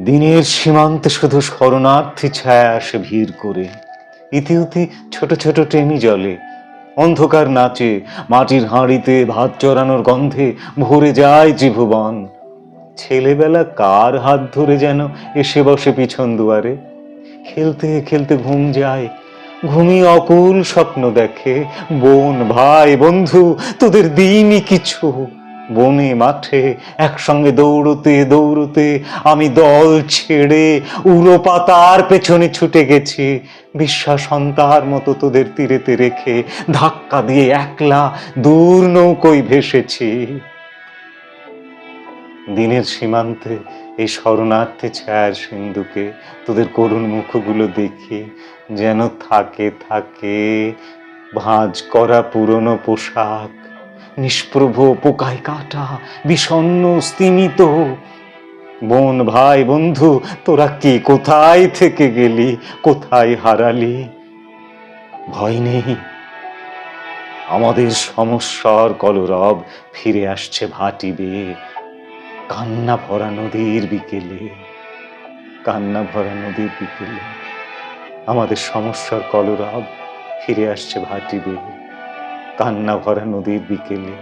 দিনের সীমান্তে শুধু শরণার্থী ছায়া আসে ভিড় করে। ইতি উতি ছোট ছোট ট্রেনি জলে। অন্ধকার নাচে, মাটির হাঁড়িতে ভাত চড়ানোর গন্ধে ভরে যায় ত্রিভুবন ছেলেবেলা কার হাত ধরে যেন এসে বসে পিছন দুয়ারে? খেলতে খেলতে ঘুম যায় ঘুমিয়ে অকুল স্বপ্ন দেখে। বোন, ভাই, বন্ধু, তোদের দিনই কিছু। বনে মাঠে, একসঙ্গে দৌড়তে দৌড়তে আমি দল ছেড়ে উড়ো পাতার পেছনে ছুটে গেছি। বিশ্বাস সন্তার মতো তোদের তীরেতে রেখে ধাক্কা দিয়ে একলা দূর নৌকোয় ভেসেছি। দিনের সীমান্তে এই শরণার্থী ছায়ার সিন্ধুকে তোদের করুণ মুখগুলো দেখি, যেন থাকে থাকে, ভাঁজ করা পুরনো পোশাক। নিষ্প্রভ পোকায় কাটা বিষণ্ণ, স্তিমিত। বোন, ভাই, বন্ধু, তোরা কে কোথায় থেকে গেলি, কোথায় হারালি? ভয় নেই। আমাদের সমস্যার কলরব ফিরে আসছে ভাটি বেয়ে। কান্না ভরা নদীর বিকেলে, কান্না ভরা নদীর বিকেলে। আমাদের সমস্যার কলরব ফিরে আসছে ভাটি বেয়ে। কান্না ভরা নদীর বিকেলে